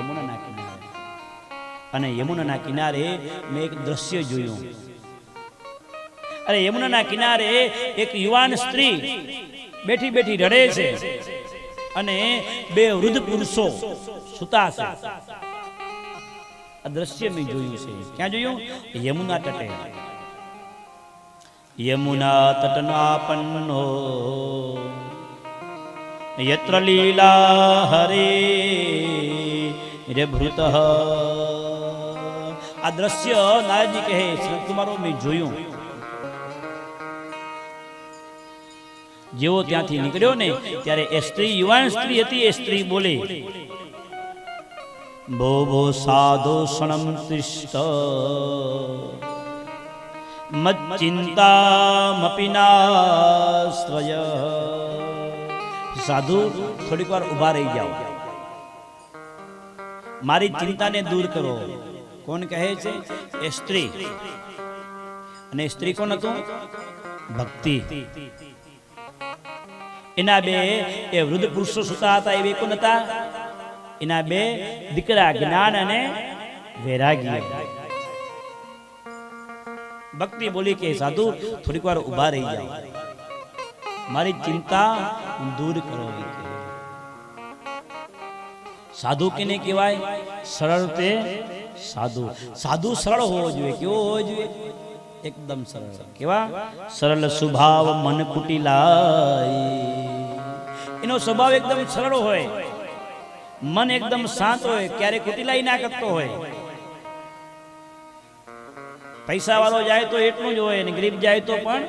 યમુનાના કિનારે. અને યમુનાના કિનારે મેં એક દ્રશ્ય જોયું. અરે યમુનાના કિનારે એક યુવાન સ્ત્રી બેઠી બેઠી રડે છે અને બે વૃદ્ધ પુરુષો સુતા છે. આ દ્રશ્ય મેં જોયું છે. ક્યાં જોયું? યમુના તટે. યમુના તટનાપન્નો યત્ર લીલા હરે. રે ભૃત આ દ્રશ્ય નારદજી કહે સંત કુમારો મેં જોયું જેવો ત્યાંથી નીકળ્યો ને ત્યારે એ સ્ત્રી યુવાન સ્ત્રી હતી એ સ્ત્રી બોલે ભો ભો સાધો ક્ષણમ તિષ્ઠ મચ્ચિંતામપી નાશ્રય સાધુ થોડીક વાર ઊભા રહી જાઓ મારી ચિંતાને દૂર કરો. કોણ કહે છે? એ સ્ત્રી. અને સ્ત્રી કોણ હતું? ભક્તિ. એના બે એ વૃદ્ધ પુરુષો સુતા હતા એ કોણ હતા? એના બે દીકરા જ્ઞાન અને વૈરાગ્ય. ભક્તિ બોલી કે, સાધુ, થોડીક વાર ઊભા રહી જાઓ. મારી ચિંતા દૂર કરો. સાધુ કેને કહેવાય? સરળ તે સાધુ. સાધુ સરળ હોવો જોઈએ. કેવો હોવો જોઈએ? એકદમ સરળ. કેવા? સરળ સ્વભાવ મન કુટિલાય એનો સ્વભાવ એકદમ સરળ હોય. મન એકદમ શાંત હોય. ક્યારે કુટિલાઈ ના કરતો હોય. પૈસા વાળો જાય તો એટલું જ હોય અને ગરીબ જાય તો પણ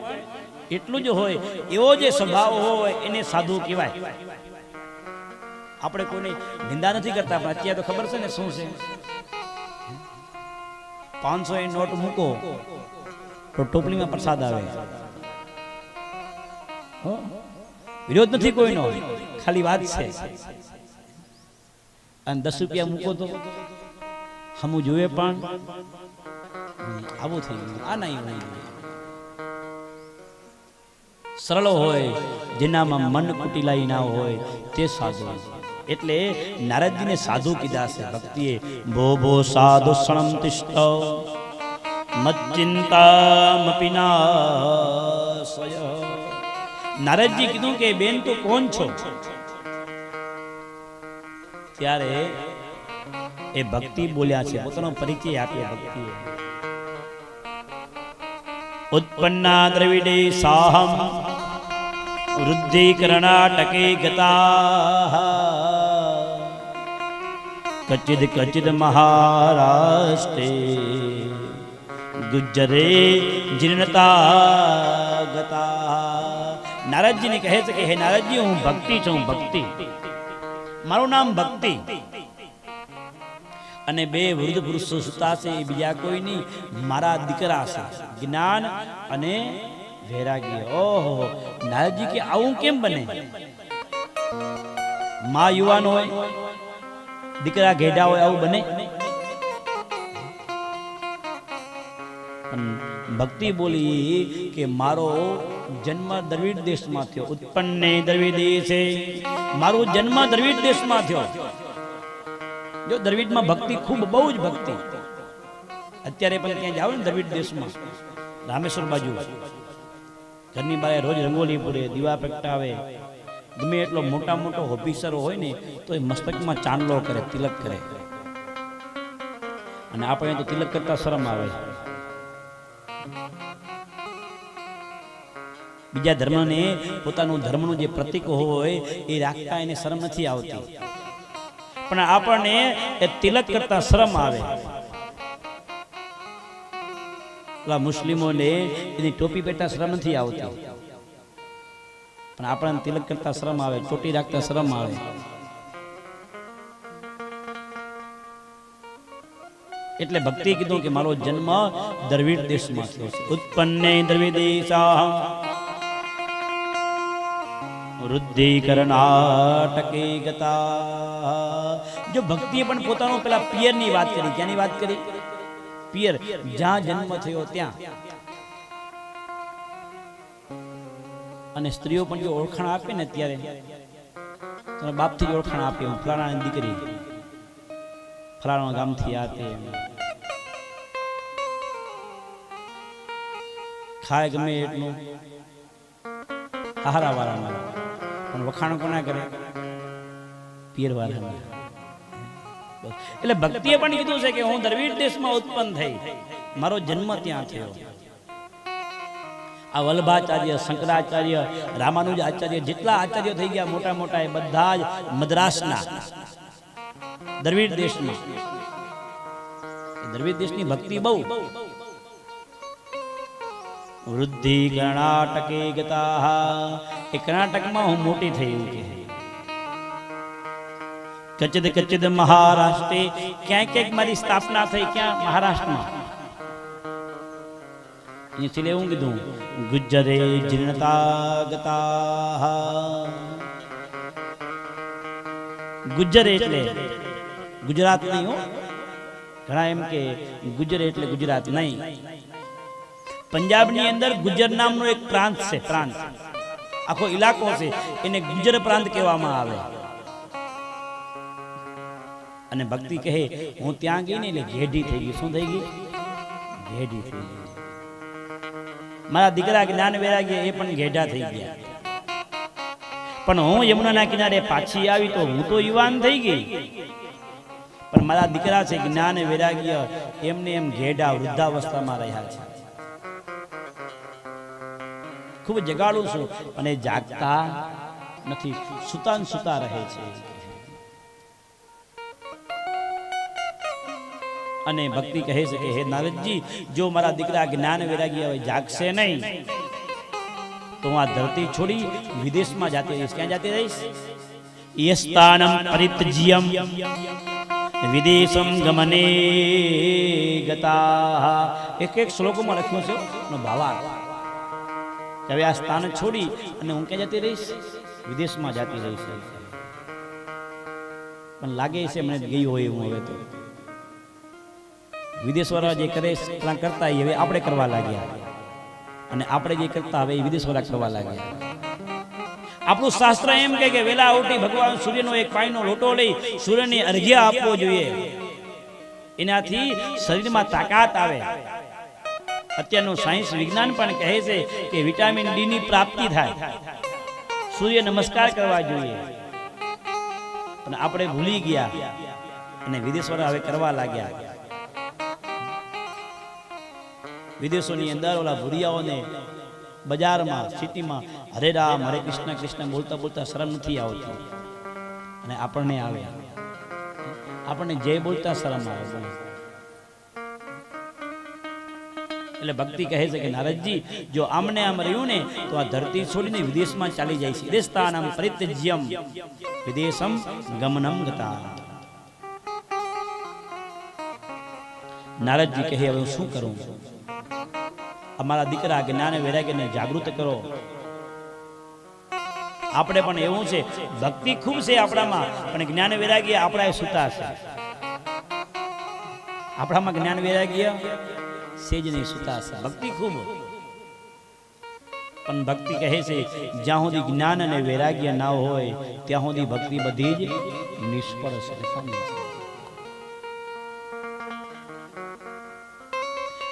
એટલું જ હોય. એવો જે સ્વભાવ હોય એને સાધુ કહેવાય. આપણે કોઈની નિંદા નથી કરતા, પણ અત્યારે તો ખબર છે ને શું છે? પાંચસો એ નોટ મૂકો, તો ટોપલીમાં પ્રસાદ આવે. વિરોધ નથી કોઈનો. ખાલી વાત છે. અને દસ રૂપિયા મૂકો તો. હમું જોવે પણ. આવું થઈ ગયું આ નહીં. સરળ હોય, જેનામાં મન કુટીલાઈ ના હોય, તે સાધુ એટલે નારદજીને સાધુ કીધા છે ભક્તિએ ભો ભો સાધુ સણમ તિષ્ઠ મચ્ચિંતામપી નારદજી કીધું કે, બેન, તું કોણ છો? ત્યારે એ ભક્તિ બોલ્યા છે, પોતાનો પરિચય આપ્યો ભક્તિએ. ઉત્પન્ના દ્રવિડે સાહમ વૃદ્ધિ કર્ણાટકે ગતા કચિદ કચિદ મહારાષ્ટ્રે ગુજ્જરે જીર્ણતા ગતા. નારદજીને કહે છે કે, હે નારદજી, હું ભક્તિ છું ભક્તિ. મારું નામ ભક્તિ. અને બે વૃદ્ધ પુરુષો સુતા છે, બીજા કોઈ નહીં મારા દીકરા છે. જ્ઞાન અને વૈરાગ્ય. ઓહો, નારદજી કે, આવું કેમ બને? મા યુવાન હોય દીકરા ઘેડા હોય આવું બને? ભક્તિ બોલી કે મારો જન્મ દ્રવિડ દેશમાં થયો. ઉત્પન્ન દ્રવિડ દેશે મારો જન્મ દ્રવિડ દેશમાં થયો. જો દ્રવિડમાં ભક્તિ ખૂબ, બહુ જ ભક્તિ. અત્યારે પણ ત્યાં જાવ ને દ્રવિડ દેશમાં? રામેશ્વર બાજુ. ઘરની બારે રોજ રંગોલી પૂરે, દીવા પ્રગટાવે. ગમે એટલો મોટા મોટો ઓફિસર હોય ને તો એ મસ્તકમાં ચાંદલો કરે, તિલક કરે. અને આપણે તો તિલક કરતા શરમ આવે. બીજા ધર્મને, પોતાનું ધર્મનું જે પ્રતીક હોય, એ રાખતા એને શરમ નથી આવતી. પણ આપણને એ તિલક કરતા શરમ આવે. મુસ્લિમોને એની ટોપી પહેરતા શરમ નથી આવતી. પણ આપણને તિલક કરતા શરમ આવે, ચોટી રાખતા શરમ આવે. એટલે ભક્તિ કીધું કે મારો જન્મ દ્રવિડ દેશમાં થયો છે. ઉત્પન્ને દ્રવિદેશા વૃદ્ધિ કર્ણાટકે ગતા. જો ભક્તિએ પણ પોતાનો પેલા પિયરની વાત કરી, ક્યાંની વાત કરી? પિયર, જ્યાં જન્મ થયો ત્યાં. અને સ્ત્રીઓ પણ જો ઓળખાણ આપે ને ત્યારે તમે બાપથી જ ઓળખાણ આપે હું ફલાણાની દીકરી. ફલાણા ગામથી આ તે ખાય ગમે એટલું. હારા વાળા પણ વખાણ કોના કરે? પીર વાળા એટલે ભક્તિએ પણ કીધું છે કે હું દ્રવિડ દેશમાં ઉત્પન્ન થઈ. મારો જન્મ ત્યાં થયો. આ વલ્ભાચાર્ય શંકરાચાર્ય રામાનુજ આચાર્ય જેટલા આચાર્ય થઈ ગયા મોટા મોટા એ બધા જ મદ્રાસના. દ્રવિડ દેશમાં. એ દ્રવિડ દેશની ભક્તિ બહુ. વૃદ્ધિ કર્ણાટકે ગતા એ કર્ણાટકમાં હું મોટી થઈ કે કચિદ કચિદ મહારાષ્ટ્રે ક્યાંક ક્યાંક મારી સ્થાપના થઈ ક્યાં? મહારાષ્ટ્રમાં. અહીંથી એવું કીધું ગુજ્જરે જીર્ણતા ગતા ગુજ્જર એટલે ગુજરાત નહીં હો ઘણા એમ કે ગુજ્જર એટલે ગુજરાત અંદર ગુજર નામનો એક પ્રાંત છે પ્રાંત આખો ઇલાકો છે એને ગુજર પ્રાંત કહેવામાં આવે અને ભક્તિ કહે હું ત્યાં ગઈ ને એટલે ઘેઢી થઈ ગઈ શું થઈ ગઈ ઘેડી થઈ ગઈ મારા દીકરા જ્ઞાન વૈરાગ્ય એ પણ ઘેડા થઈ ગયા. પણ હું યમુનાના કિનારે પાછી આવી તો હું તો યુવાન થઈ ગઈ. પણ મારા દીકરા છે જ્ઞાન વૈરાગ્ય એમને એમ ઘેડા વૃદ્ધાવસ્થામાં રહ્યા છે. ખૂબ જગાડું છું અને જાગતા નથી સુતાન સુતા રહે છે. અને ભક્તિ કહે છે કે, હે નારદજી, જો મારા દીકરા જ્ઞાન વૈરાગી હવે જાગશે નહીં. તો હું આ ધરતી છોડી વિદેશમાં જાતી રહીશ. ક્યાં જાતી રહીશ? યસ્તાનમ પરિત્યજ્યમ. વિદેશમ ગમને ગતા એક એક શ્લોકોમાં લખ્યું છે એનો ભાવાર્થ. હવે આ સ્થાન છોડી અને હું ક્યાં જતી રહીશ? વિદેશમાં જાતી રહીશ. પણ લાગે છે, મને ગઈ હોય એવું હવે તો. વિદેશવાળા જે કરે કરતા હવે આપણે કરવા લાગ્યા. અને આપણે જે કરતા હવે એ વિદેશવાળા કરવા લાગ્યા. આપણું શાસ્ત્ર એમ કહે કે વેલા ઉઠી ભગવાન સૂર્યનો એક પાણીનો લોટો લઈ સૂર્યને અર્ઘ્ય આપવો જોઈએ. એનાથી શરીરમાં તાકાત આવે. અત્યારનું સાયન્સ વિજ્ઞાન પણ કહે છે કે વિટામિન ડી ની પ્રાપ્તિ થાય. સૂર્ય નમસ્કાર કરવા જોઈએ. પણ આપણે ભૂલી ગયા અને વિદેશવાળા હવે કરવા લાગ્યા. વિદેશોની અંદર ઓલા ભૂરિયાઓને બજારમાં, સિટીમાં હરે રામ હરે કૃષ્ણ કૃષ્ણ બોલતા બોલતા શરમ નથી આવતી. અને આપણને આવે. આપણને જય બોલતા શરમ આવે. એટલે ભક્તિ કહે છે કે, નારદજી, જો આમને આમ રહ્યું ને, તો આ ધરતી છોડીને વિદેશમાં ચાલી જાય છે. વિદેશતાનામ પરિત્યજ્યમ, વિદેશમ ગમનમ ગતા. નારદજી કહે, હવે હું શું કરું? અમારા દીકરા જ્ઞાન વૈરાગ્યને જાગૃત કરો. આપણે પણ એવું છે, ભક્તિ ખૂબ છે આપણામાં, પણ જ્ઞાન વૈરાગ્ય આપણા સુતા છે આપણામાં જ્ઞાન વૈરાગ્ય સેજ નહીં સુતા છે ભક્તિ ખૂબ. પણ ભક્તિ કહે છે, જ્યાં સુધી જ્ઞાન અને વૈરાગ્ય ના હોય, ત્યાં સુધી ભક્તિ બધી જ નિષ્ફળ છે.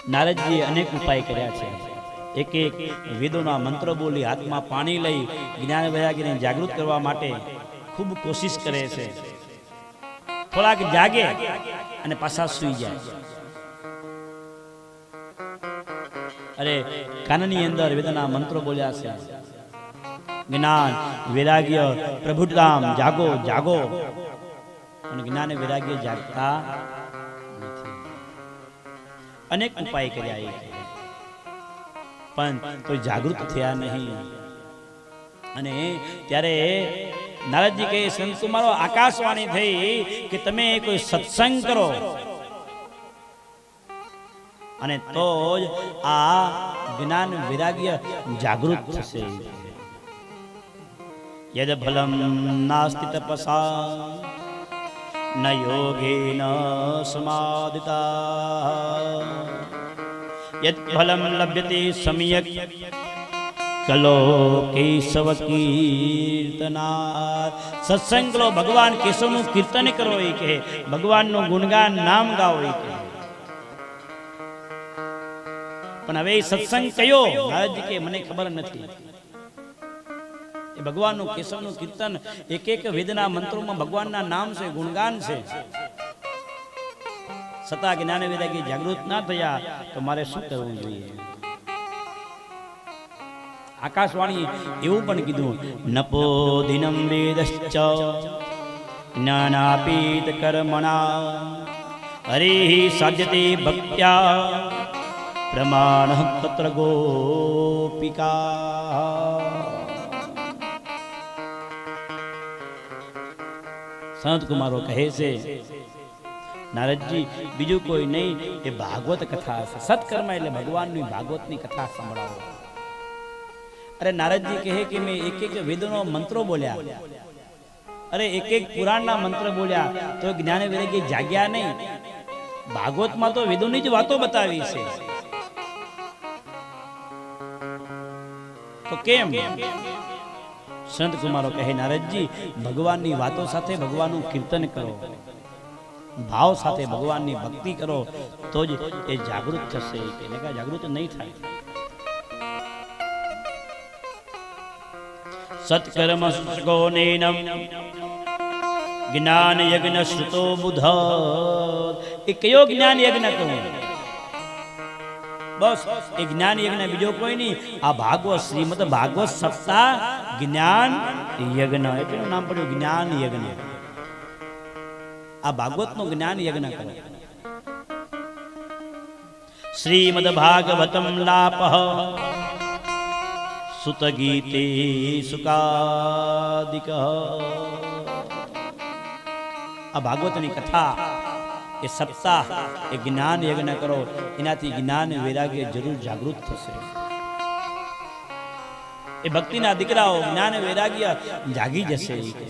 નારદજીએ અનેક ઉપાય કર્યા છે. એક એક વેદોના મંત્ર બોલી હાથમાં પાણી લઈ જ્ઞાન વૈરાગીને જાગૃત કરવા માટે ખૂબ કોશિશ કરે છે. થોડાક જાગે અને પાછા સૂઈ જાય. અરે, કાનની અંદર વેદના મંત્રો બોલ્યા છે. જ્ઞાન વૈરાગ્ય પ્રભુધામ જાગો જાગો. અને જ્ઞાન વૈરાગ્ય જાગતા અનેક ઉપાય કર્યા પણ કોઈ જાગૃત થયા નહીં. અને ત્યારે નારદજી કહે, સંત કુમારો, આકાશવાણી થઈ કે તમે કોઈ સત્સંગ કરો. અને તો જ આ જ્ઞાન વિરાગ્ય જાગૃત થશે. યદ ભલમ નાસ્તિ તપસા ન યોગેન સમાધિતા યદ ફલમ લભ્યતે સમ્યક કલો કેશવ કીર્તના સત્સંગ ભગવાન કેશવનું કીર્તન કરો એ કે ભગવાનનું ગુણગાન નામ ગાઓ એ કે પણ હવે સત્સંગ કયો મહારાજજી કે મને ખબર નથી ભગવાનનું કેશવનું કીર્તન એક એક વેદના મંત્રોમાં ભગવાનના નામ છે, ગુણગાન છે. છતાં જ્ઞાન વૈરાગી જાગૃત ના થયા તો મારે શું કરવું જોઈએ? આકાશવાણી એવું પણ કીધું, નપો દિનમ વેદશ્ચ, જ્ઞાનાપીત કર્મણા, હરિ સાધ્યતે ભક્ત્યા, પ્રમાણ તત્ર ગોપિકા. સંત કુમારો કહે છે, નારદજી, બીજું કોઈ નહીં એ ભાગવત કથા છે. સત્કર્મ એટલે ભગવાનની ભાગવતની કથા સંભળાવો. અરે નારદજી કહે કે મેં એક એક વેદનો મંત્રો બોલ્યા. અરે એક એક પુરાણના મંત્ર બોલ્યા. તો જ્ઞાન વૈરાગ્ય જાગ્યા નહીં. ભાગવતમાં તો વેદોની જ વાતો બતાવી છે. તો કેમ? સંત કુમારો કહે, નારદજી, ભગવાનની વાતો સાથે ભગવાનનું કીર્તન કરો. ભાવ સાથે ભગવાનની ભક્તિ કરો, તો જ એ જાગૃત થશે. એને કાંઈ જાગૃત નહીં થાય. સત્કર્મ શકોનેનમ જ્ઞાન યજ્ઞ શ્રુતો બુધ. એ કયો જ્ઞાન યજ્ઞ કહું? બસ, એ જ્ઞાન યજ્ઞ બીજો કોઈ નહીં. આ ભાગવત, શ્રીમદ ભાગવત સપ્તાહ જ્ઞાન યજ્ઞ એટલું નામ પડ્યું જ્ઞાન યજ્ઞ આ ભાગવતનું જ્ઞાન યજ્ઞ કરો શ્રીમદ ભાગવતમ લાપઃ સુત ગીતે સુકાદિક આ ભાગવતની કથા એ સપ્તાહ એ જ્ઞાન યજ્ઞ કરો એનાથી જ્ઞાન વૈરાગ્ય જરૂર જાગૃત થશે એ ભક્તિના દીકરાઓ જ્ઞાન વૈરાગ્ય જાગી જશે એ કહે.